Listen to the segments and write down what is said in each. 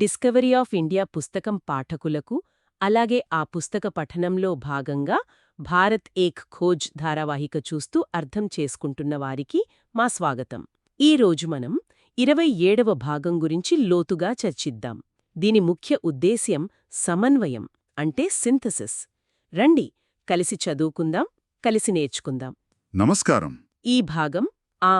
Discovery of India పుస్తకం పాఠకులకు అలాగే ఆ పుస్తక పఠనంలో భాగంగా భారత్ ఏక్ ఖోజ్ ధారావాహిక చూస్తూ అర్థం చేసుకుంటున్న వారికి మా స్వాగతం. ఈ రోజు మనం ఇరవై ఏడవ భాగం గురించి లోతుగా చర్చిద్దాం. దీని ముఖ్య ఉద్దేశ్యం సమన్వయం అంటే సింథసిస్. రండి కలిసి చదువుకుందాం కలిసి నేర్చుకుందాం. నమస్కారం. ఈ భాగం ఆ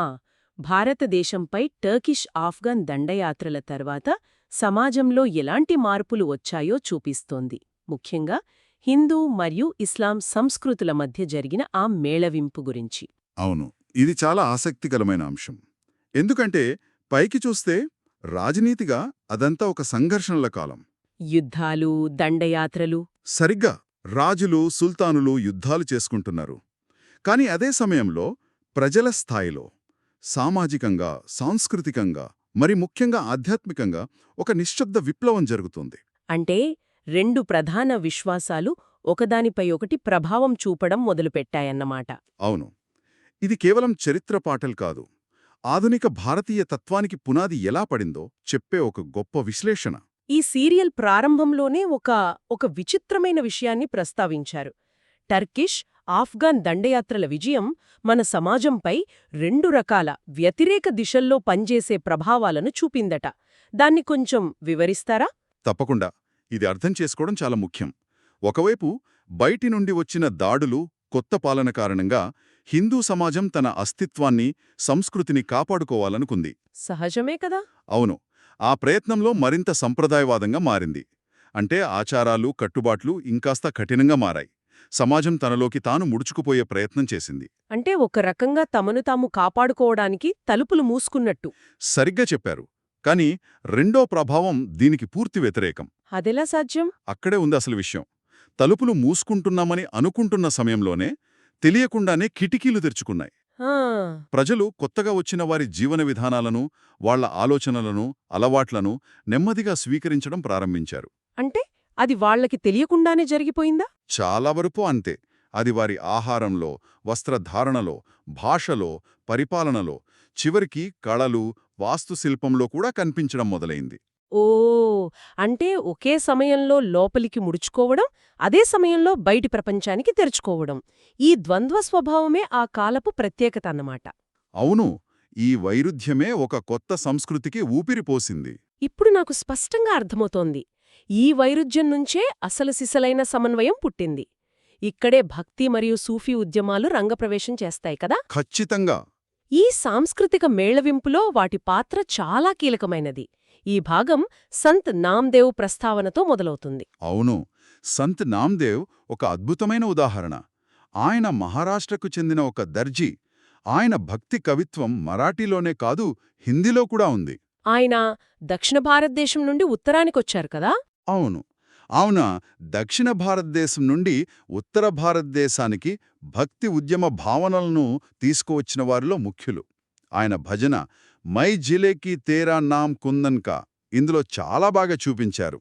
భారతదేశంపై టర్కిష్ ఆఫ్ఘన్ దండయాత్రల తర్వాత సమాజంలో ఎలాంటి మార్పులు వచ్చాయో చూపిస్తోంది. ముఖ్యంగా హిందూ మరియు ఇస్లాం సంస్కృతుల మధ్య జరిగిన ఆ మేళవింపు గురించి. అవును ఇది చాలా ఆసక్తికరమైన అంశం. ఎందుకంటే పైకి చూస్తే రాజనీతిగా అదంతా ఒక సంఘర్షణల కాలం. యుద్ధాలు దండయాత్రలు. సరిగ్గా రాజులు సుల్తానులు యుద్ధాలు చేసుకుంటున్నారు. కాని అదే సమయంలో ప్రజల స్థాయిలో సామాజికంగా సాంస్కృతికంగా మరి ముఖ్యంగా ఆధ్యాత్మికంగా ఒక నిశ్శబ్ద విప్లవం జరుగుతుంది. అంటే రెండు ప్రధాన విశ్వాసాలు ఒకదానిపై ఒకటి ప్రభావం చూపడం మొదలుపెట్టాయన్నమాట. అవును. ఇది కేవలం చరిత్ర పాటలు కాదు. ఆధునిక భారతీయ తత్వానికి పునాది ఎలా పడిందో చెప్పే ఒక గొప్ప విశ్లేషణ. ఈ సీరియల్ ప్రారంభంలోనే ఒక ఒక విచిత్రమైన విషయాన్ని ప్రస్తావించారు. టర్కిష్ ఆఫ్ఘన్ దండయాత్రల విజయం మన సమాజంపై రెండు రకాల వ్యతిరేక దిశల్లో పనిచేసే ప్రభావాలను చూపిందట. దాన్ని కొంచెం వివరిస్తారా? తప్పకుండా. ఇది అర్థం చేసుకోవడం చాలా ముఖ్యం. ఒకవైపు బయటి నుండి వచ్చిన దాడులు కొత్త పాలన కారణంగా హిందూ సమాజం తన అస్తిత్వాన్ని సంస్కృతిని కాపాడుకోవాలనుకుంది. సహజమే కదా? అవును. ఆ ప్రయత్నంలో మరింత సంప్రదాయవాదంగా మారింది. అంటే ఆచారాలు కట్టుబాట్లు ఇంకాస్త కఠినంగా మారాయి. సమాజం తనలోకి తాను ముడుచుకుపోయే ప్రయత్నం చేసింది. అంటే ఒక రకంగా తమను తాము కాపాడుకోవడానికి తలుపులు మూసుకున్నట్టు. సరిగ్గా చెప్పారు. కాని రెండో ప్రభావం దీనికి పూర్తి వ్యతిరేకం. అదెలా సాధ్యం? అక్కడే ఉంది అసలు విషయం. తలుపులు మూసుకుంటున్నామని అనుకుంటున్న సమయంలోనే తెలియకుండానే కిటికీలు తెరుచుకున్నాయి. ప్రజలు కొత్తగా వచ్చిన వారి జీవన విధానాలను వాళ్ళ ఆలోచనలను అలవాట్లను నెమ్మదిగా స్వీకరించడం ప్రారంభించారు. అంటే? అది వాళ్ళకి తెలియకుండానే జరిగిపోయిందా? చాలా వరకు అంతే. అది వారి ఆహారంలో వస్త్రధారణలో భాషలో పరిపాలనలో చివరికి కళలు వాస్తుశిల్పంలో కూడా కనిపించడం మొదలైంది. ఓ! అంటే ఒకే సమయంలో లోపలికి ముడుచుకోవడం అదే సమయంలో బయటి ప్రపంచానికి తెరుచుకోవడం. ఈ ద్వంద్వ స్వభావమే ఆ కాలపు ప్రత్యేకత అన్నమాట. అవును. ఈ వైరుధ్యమే ఒక కొత్త సంస్కృతికి ఊపిరిపోసింది ఇప్పుడు నాకు స్పష్టంగా అర్థమవుతోంది. ఈ వైరుధ్యం నుంచే అసలు సిసలైన సమన్వయం పుట్టింది. ఇక్కడే భక్తి మరియు సూఫీ ఉద్యమాలు రంగప్రవేశం చేస్తాయి కదా? ఖచ్చితంగా. ఈ సాంస్కృతిక మేళవింపులో వాటి పాత్ర చాలా కీలకమైనది. ఈ భాగం సంత్ నామ్దేవ్ ప్రస్తావనతో మొదలవుతుంది. అవును. సంత్ నామ్దేవ్ ఒక అద్భుతమైన ఉదాహరణ. ఆయన మహారాష్ట్రకు చెందిన ఒక దర్జీ. ఆయన భక్తి కవిత్వం మరాఠీలోనే కాదు హిందీలో కూడా ఉంది. ఆయన దక్షిణ భారతదేశం నుండి ఉత్తరానికొచ్చారు కదా? అవును. అవున? దక్షిణ భారతదేశం నుండి ఉత్తర భారతదేశానికి భక్తి ఉద్యమ భావనలను తీసుకువచ్చిన వారిలో ముఖ్యులు. ఆయన భజన మై జిలేకి తేరా నామ్ కుందన్ కా ఇందులో చాలా బాగా చూపించారు.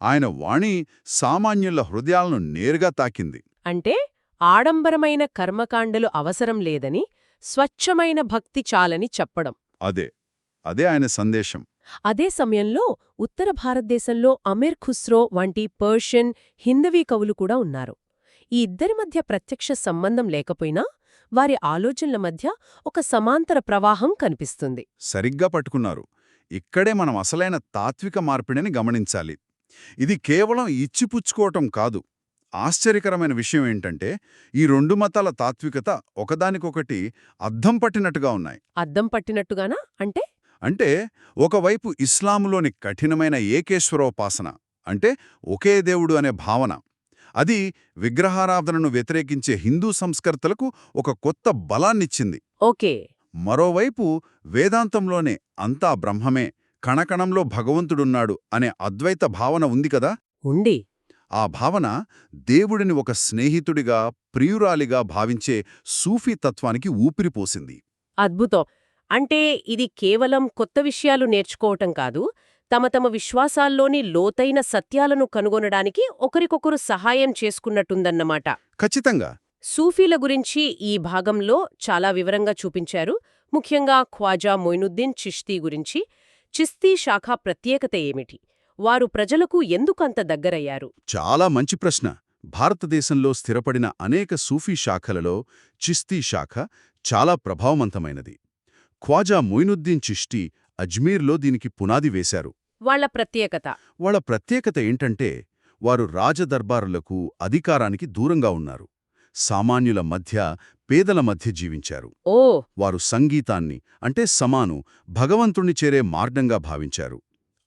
ఆయన వాణి సామాన్యుల హృదయాలను నేరుగా తాకింది. అంటే ఆడంబరమైన కర్మకాండలు అవసరం లేదని స్వచ్ఛమైన భక్తి చాలని చెప్పడం. అదే. అదే ఆయన సందేశం. అదే సమయంలో ఉత్తర భారతదేశంలో అమీర్ ఖుస్రో వంటి పర్షియన్ హిందవీ కవులు కూడా ఉన్నారు. ఈ ఇద్దరి మధ్య ప్రత్యక్ష సంబంధం లేకపోయినా వారి ఆలోచనల మధ్య ఒక సమాంతర ప్రవాహం కనిపిస్తుంది. సరిగ్గా పట్టుకున్నారు. ఇక్కడే మనం అసలైన తాత్విక మార్పిడిని గమనించాలి. ఇది కేవలం ఇచ్చిపుచ్చుకోవటం కాదు. ఆశ్చర్యకరమైన విషయం ఏంటంటే ఈ రెండు మతాల తాత్వికత ఒకదానికొకటి అద్దం పట్టినట్టుగా ఉన్నాయి. అద్దం పట్టినట్టుగానా? అంటే అంటే ఒకవైపు ఇస్లాములోని కఠినమైన ఏకేశ్వరోపాసన అంటే ఒకే దేవుడు అనే భావన. అది విగ్రహారాధనను వ్యతిరేకించే హిందూ సంస్కర్తలకు ఒక కొత్త బలాన్నిచ్చింది. ఓకే. మరోవైపు వేదాంతంలోనే అంతా బ్రహ్మమే కణకణంలో భగవంతుడున్నాడు అనే అద్వైత భావన ఉంది కదా? ఉండి ఆ భావన దేవుడిని ఒక స్నేహితుడిగా ప్రియురాలిగా భావించే సూఫీ తత్వానికి ఊపిరిపోసింది అద్భుతం. అంటే ఇది కేవలం కొత్త విషయాలు నేర్చుకోవటం కాదు తమ తమ విశ్వాసాల్లోని లోతైన సత్యాలను కనుగొనడానికి ఒకరికొకరు సహాయం చేసుకున్నట్టుందన్నమాట. ఖచ్చితంగా. సూఫీల గురించి ఈ భాగంలో చాలా వివరంగా చూపించారు. ముఖ్యంగా ఖ్వాజా మొయినుద్దీన్ చిష్తీ గురించి. చిస్తీ శాఖ ప్రత్యేకత ఏమిటి? వారు ప్రజలకు ఎందుకంత దగ్గరయ్యారు? చాలా మంచి ప్రశ్న. భారతదేశంలో స్థిరపడిన అనేక సూఫీ శాఖలలో చిస్తీ శాఖ చాలా ప్రభావవంతమైనది. ఖ్వాజా మొయినుద్దీన్ చిష్టీ అజ్మీర్లో దీనికి పునాది వేశారు. వాళ్ళ ప్రత్యేకత. వాళ్ళ ప్రత్యేకత ఏంటంటే వారు రాజదర్బారులకు అధికారానికి దూరంగా ఉన్నారు. సామాన్యుల మధ్య పేదల మధ్య జీవించారు. ఓ! వారు సంగీతాన్ని అంటే సమాను భగవంతుణ్ణి చేరే మార్గంగా భావించారు.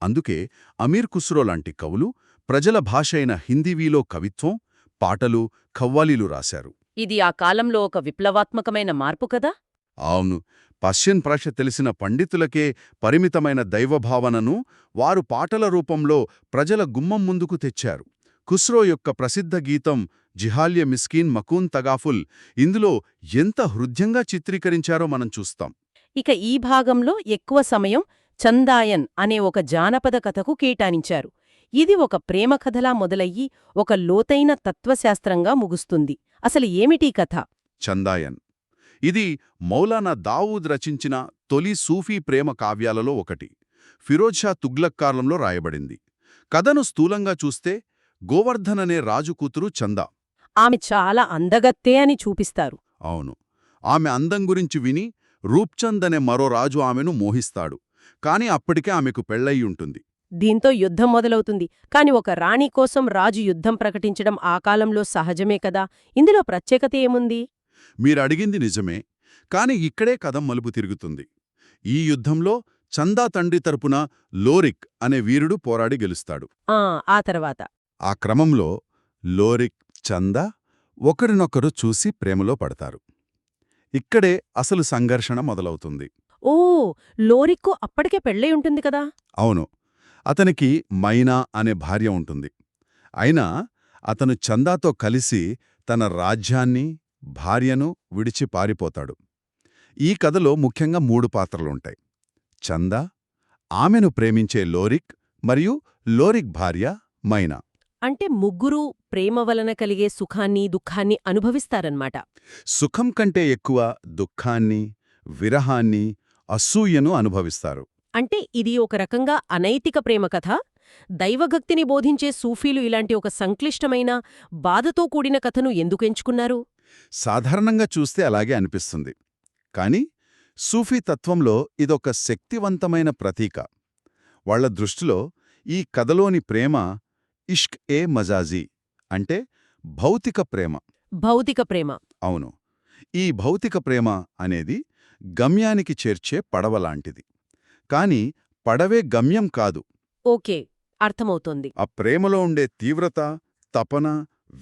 అందుకే అమీర్ ఖుస్రో లాంటి కవులు ప్రజల భాష అయిన హిందీవీలో కవిత్వం పాటలు ఖవ్వాలీలు రాశారు. ఇది ఆ కాలంలో ఒక విప్లవాత్మకమైన మార్పు కదా? అవును. పశ్చిన్ భాష తెలిసిన పండితులకే పరిమితమైన దైవభావనను వారు పాటల రూపంలో ప్రజల గుమ్మం ముందుకు తెచ్చారు. ఖుస్రో యొక్క ప్రసిద్ధ గీతం జిహాల్య మిస్కీన్ మకూన్ తగాఫుల్ ఇందులో ఎంత హృద్యంగా చిత్రీకరించారో మనం చూస్తాం. ఇక ఈ భాగంలో ఎక్కువ సమయం చందాయన్ అనే ఒక జానపద కథకు కేటాయించారు ఇది ఒక ప్రేమ కథలా మొదలయ్యి ఒక లోతైన తత్వశాస్త్రంగా ముగుస్తుంది. అసలు ఏమిటీ కథ? చందాయన్ ఇది మౌలానా దావూద్ రచించిన తొలి సూఫీ ప్రేమ కావ్యాలలో ఒకటి. ఫిరోజ్ షా తుగ్లక్ కాలంలో రాయబడింది. కథను స్థూలంగా చూస్తే గోవర్ధన్ అనే రాజు కూతురు చందా. ఆమె చాలా అందగత్తే అని చూపిస్తారు. అవును. ఆమె అందం గురించి విని రూప్చంద్ అనే మరో రాజు ఆమెను మోహిస్తాడు. కాని అప్పటికే ఆమెకు పెళ్ళయి ఉంటుంది దీంతో యుద్ధం మొదలవుతుంది. కాని ఒక రాణి కోసం రాజు యుద్ధం ప్రకటించడం ఆ కాలంలో సహజమే కదా? ఇందులో ప్రత్యేకత ఏముంది? మీరడిగింది నిజమే కాని ఇక్కడే కథం మలుపు తిరుగుతుంది. ఈ యుద్ధంలో చందా తండ్రి తరపున లోరిక్ అనే వీరుడు పోరాడి గెలుస్తాడు. ఆ ఆ తర్వాత. ఆ క్రమంలో లోరిక్ చందా ఒకరినొకరు చూసి ప్రేమలో పడతారు. ఇక్కడే అసలు సంఘర్షణ మొదలవుతుంది. ఓ లోరిక్కు అప్పటికే పెళ్ళై ఉంటుంది కదా? అవును. అతనికి మైనా అనే భార్య ఉంటుంది. అయినా అతను చందాతో కలిసి తన రాజ్యాన్ని భార్యను విడిచి పారిపోతాడు. ఈ కథలో ముఖ్యంగా మూడు పాత్రలుంటాయి. చందా ఆమెను ప్రేమించే లోరిక్ మరియు లోరిక్ భార్య మైనా. అంటే ముగ్గురు ప్రేమ వలన కలిగే సుఖాన్ని దుఃఖాన్ని అనుభవిస్తారన్మాట. సుఖం కంటే ఎక్కువ దుఃఖాన్ని విరహాన్ని అసూయను అనుభవిస్తారు. అంటే ఇది ఒక రకంగా అనైతిక ప్రేమ కథ. దైవభక్తిని బోధించే సూఫీలు ఇలాంటి ఒక సంక్లిష్టమైన బాధతో కూడిన కథను ఎందుకు ఎంచుకున్నారు? సాధారణంగా చూస్తే అలాగే అనిపిస్తుంది. కాని సూఫీ తత్వంలో ఇదొక శక్తివంతమైన ప్రతీక. వాళ్ళ దృష్టిలో ఈ కథలోని ప్రేమ ఇష్క్ ఏ మజాజీ అంటే భౌతిక ప్రేమ. భౌతిక ప్రేమ. అవును. ఈ భౌతిక ప్రేమ అనేది గమ్యానికి చేర్చే పడవలాంటిది కాని పడవే గమ్యం కాదు. ఓకే. అర్థమవుతోంది. ఆ ప్రేమలో ఉండే తీవ్రత తపన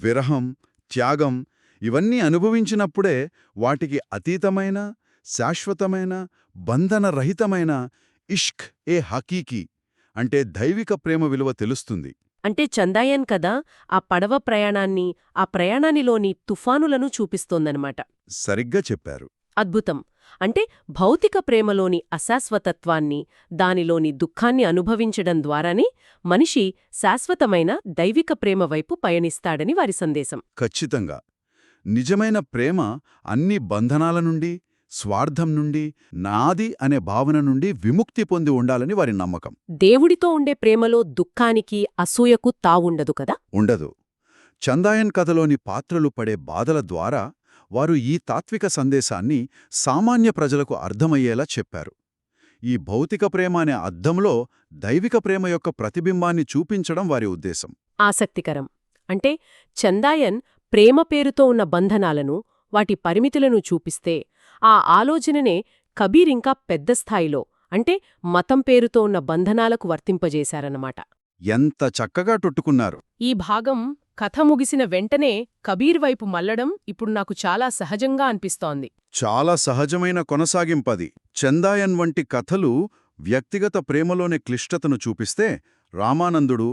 విరహం త్యాగం ఇవన్నీ అనుభవించినప్పుడే వాటికి అతీతమైన శాశ్వతమైన బంధనరహితమైన ఇష్క్ ఏ హకీకీ అంటే దైవిక ప్రేమ విలువ తెలుస్తుంది. అంటే చందాయన్ కదా ఆ పడవ ప్రయాణాన్ని ఆ ప్రయాణానిలోని తుఫానులను చూపిస్తోందనమాట సరిగ్గా చెప్పారు. అద్భుతం. అంటే భౌతిక ప్రేమలోని అశాశ్వతత్వాన్ని దానిలోని దుఃఖాన్ని అనుభవించడం ద్వారానే మనిషి శాశ్వతమైన దైవిక ప్రేమ వైపు పయనిస్తాడని వారి సందేశం. ఖచ్చితంగా. నిజమైన ప్రేమ అన్ని బంధనాల నుండి స్వార్థం నుండి నాది అనే భావన నుండి విముక్తి పొంది ఉండాలని వారి నమ్మకం. దేవుడితో ఉండే ప్రేమలో దుఃఖానికి అసూయకు తావుండదు కదా? ఉండదు. చందాయన్ కథలోని పాత్రలు పడే బాధల ద్వారా వారు ఈ తాత్విక సందేశాన్ని సామాన్య ప్రజలకు అర్థమయ్యేలా చెప్పారు. ఈ భౌతిక ప్రేమ అనే అద్దంలో దైవిక ప్రేమ యొక్క ప్రతిబింబాన్ని చూపించడం వారి ఉద్దేశం. ఆసక్తికరం. అంటే చందాయన్ ప్రేమ పేరుతో ఉన్న బంధనాలను వాటి పరిమితులను చూపిస్తే ఆ ఆలోచననే కబీర్ ఇంకా పెద్ద స్థాయిలో అంటే మతం పేరుతో ఉన్న బంధనాలకు వర్తింపజేశారన్నమాట. ఎంత చక్కగా టొట్టుకున్నారు ఈ భాగం కథ ముగిసిన వెంటనే కబీర్ వైపు మల్లడం ఇప్పుడు నాకు చాలా సహజంగా అనిపిస్తోంది. చాలా సహజమైన కొనసాగింపది. చందాయన్ వంటి కథలు వ్యక్తిగత ప్రేమలోని క్లిష్టతను చూపిస్తే రామానందుడు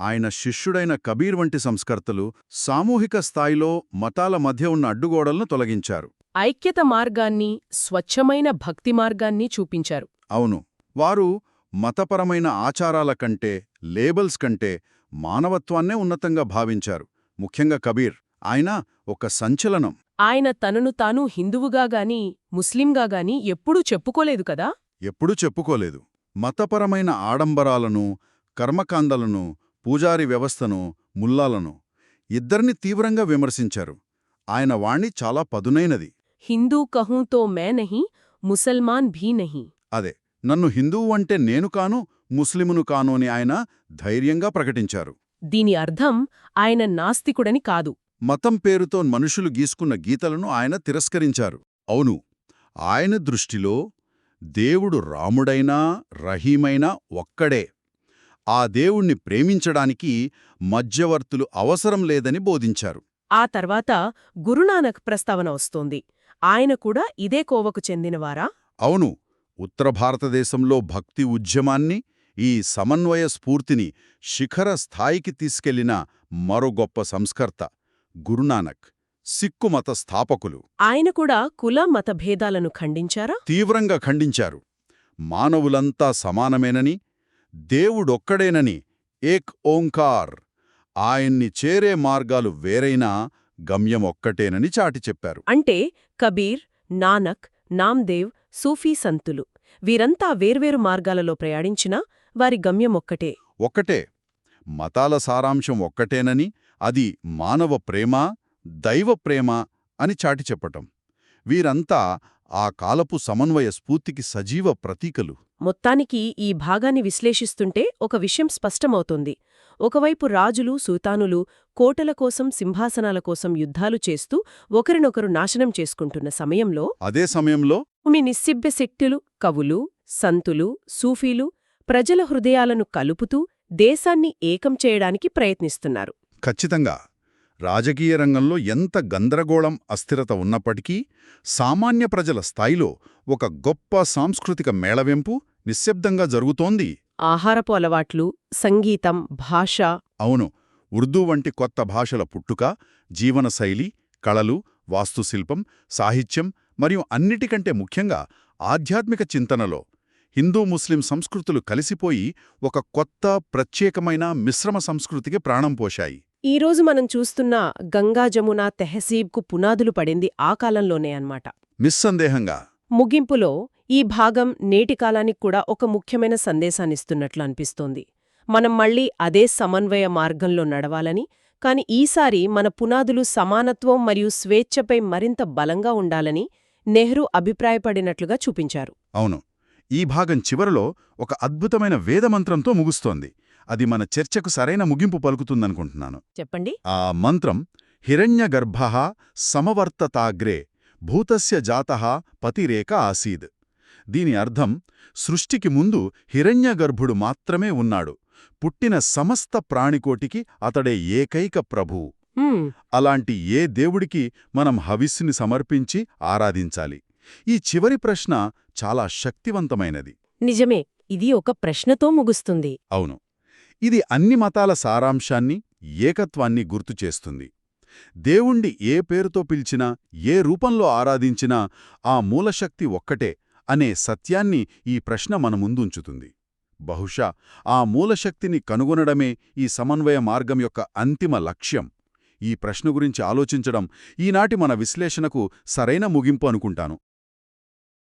ఆయన శిష్యుడైన కబీర్ వంటి సంస్కర్తలు సామూహిక స్థాయిలో మతాల మధ్య ఉన్న అడ్డుగోడలను తొలగించారు. ఐక్యత మార్గాన్ని స్వచ్ఛమైన భక్తి మార్గాన్ని చూపించారు. అవును వారు మతపరమైన ఆచారాల కంటే లేబల్స్ కంటే మానవత్వాన్నే ఉన్నతంగా భావించారు. ముఖ్యంగా కబీర్ ఆయన ఒక సంచలనం. ఆయన తనను తాను హిందువుగా గాని ముస్లింగా గాని ఎప్పుడూ చెప్పుకోలేదు కదా? ఎప్పుడూ చెప్పుకోలేదు. మతపరమైన ఆడంబరాలను కర్మకాండలను పూజారి వ్యవస్థను ముల్లాలను ఇద్దరిని తీవ్రంగా విమర్శించారు. ఆయన వాణ్ణి చాలా పదునైనది. హిందూ కహూం తో మే నహీ ముసల్మాన్ భీ నహీ. అదే నన్ను హిందువు అంటే నేను కాను ముస్లిమును కాను అని ఆయన ధైర్యంగా ప్రకటించారు. దీని అర్థం ఆయన నాస్తికుడని కాదు. మతం పేరుతో మనుషులు గీసుకున్న గీతలను ఆయన తిరస్కరించారు. అవును ఆయన దృష్టిలో దేవుడు రాముడైనా రహీమైనా ఒక్కడే. ఆ దేవుణ్ణి ప్రేమించడానికి మధ్యవర్తులు అవసరం లేదని బోధించారు. ఆ తర్వాత గురునానక్ ప్రస్తావన వస్తోంది. ఆయన కూడా ఇదే కోవకు చెందినవారా? అవును. ఉత్తర భారతదేశంలో భక్తి ఉద్యమాన్ని ఈ సమన్వయ స్ఫూర్తిని శిఖర స్థాయికి తీసుకెళ్ళిన మరో గొప్ప సంస్కర్త గురునానక్ సిక్కు మత స్థాపకులు. ఆయన కూడా కుల మత భేదాలను ఖండించారా? తీవ్రంగా ఖండించారు. మానవులంతా సమానమేనని దేవుడొక్కడేనని ఏక్ ఓంకార్. ఆయన్ని చేరే మార్గాలు వేరైనా గమ్యం ఒక్కటేనని చాటి చెప్పారు. అంటే కబీర్ నానక్ నామ్దేవ్ సూఫీ సంతులు వీరంతా వేర్వేరు మార్గాలలో ప్రయాణించినా వారి గమ్యం ఒక్కటే ఒక్కటే. మతాల సారాంశం ఒక్కటేనని అది మానవ ప్రేమ దైవ ప్రేమ అని చాటి చెప్పటం. వీరంతా ఆ కాలపు సమన్వయ స్ఫూర్తికి సజీవ ప్రతీకలు. మొత్తానికి ఈ భాగాన్ని విశ్లేషిస్తుంటే ఒక విషయం స్పష్టమవుతోంది. ఒకవైపు రాజులు సుల్తానులు కోటల కోసం సింహాసనాల కోసం యుద్ధాలు చేస్తూ ఒకరినొకరు నాశనం చేసుకుంటున్న సమయంలో అదే సమయంలో మీ నిస్సిబ్బె శక్తులు కవులు సంతులు సూఫీలు ప్రజల హృదయాలను కలుపుతూ దేశాన్ని ఏకం చేయడానికి ప్రయత్నిస్తున్నారు. ఖచ్చితంగా. రాజకీయ రంగంలో ఎంత గందరగోళం అస్థిరత ఉన్నప్పటికీ సామాన్య ప్రజల స్థాయిలో ఒక గొప్ప సాంస్కృతిక మేళవింపు నిశ్శబ్దంగా జరుగుతోంది. ఆహారపు అలవాట్లు సంగీతం భాష. అవును ఉర్దూ వంటి కొత్త భాషల పుట్టుక జీవనశైలి కళలు వాస్తుశిల్పం సాహిత్యం మరియు అన్నిటికంటే ముఖ్యంగా ఆధ్యాత్మిక చింతనలో హిందూ ముస్లిం సంస్కృతులు కలిసిపోయి ఒక కొత్త ప్రత్యేకమైన మిశ్రమ సంస్కృతికి ప్రాణం పోశాయి. ఈరోజు మనం చూస్తున్న గంగా జమున తెహసీబ్కు పునాదులు పడింది ఆ కాలంలోనే అన్నమాట. నిస్సందేహంగా. ముగింపులో ఈ భాగం నేటి కాలానికి కూడా ఒక ముఖ్యమైన సందేశాన్నిస్తున్నట్లు అనిపిస్తోంది. మనం మళ్ళీ అదే సమన్వయ మార్గంలో నడవాలని కాని ఈసారి మన పునాదులు సమానత్వం మరియు స్వేచ్ఛపై మరింత బలంగా ఉండాలని నెహ్రూ అభిప్రాయపడినట్లుగా చూపించారు. అవును. ఈ భాగం చివరలో ఒక అద్భుతమైన వేదమంత్రంతో ముగుస్తోంది. అది మన చర్చకు సరైన ముగింపు పలుకుతుందనుకుంటున్నాను. చెప్పండి. ఆ మంత్రం హిరణ్యగర్భ సమవర్తతాగ్రే భూతస్య జాత పతిరేక ఆసీద్. దీని అర్థం సృష్టికి ముందు హిరణ్యగర్భుడు మాత్రమే ఉన్నాడు. పుట్టిన సమస్త ప్రాణికోటికి అతడే ఏకైక ప్రభువు హ్మ్, అలాంటి ఏ దేవుడికి మనం హవిస్సుని సమర్పించి ఆరాధించాలి? ఈ చివరి ప్రశ్న చాలా శక్తివంతమైనది. నిజమే ఇది ఒక ప్రశ్నతో ముగుస్తుంది. అవును. ఇది అన్ని మతాల సారాంశాన్ని ఏకత్వాన్ని గుర్తుచేస్తుంది దేవుణ్ణి ఏ పేరుతో పిలిచినా ఏ రూపంలో ఆరాధించినా ఆ మూలశక్తి ఒక్కటే అనే సత్యాన్ని ఈ ప్రశ్న మన ముందుంచుతుంది. బహుశా ఆ మూలశక్తిని కనుగొనడమే ఈ సమన్వయ మార్గం యొక్క అంతిమ లక్ష్యం. ఈ ప్రశ్న గురించి ఆలోచించడం ఈనాటి మన విశ్లేషణకు సరైన ముగింపు అనుకుంటాను.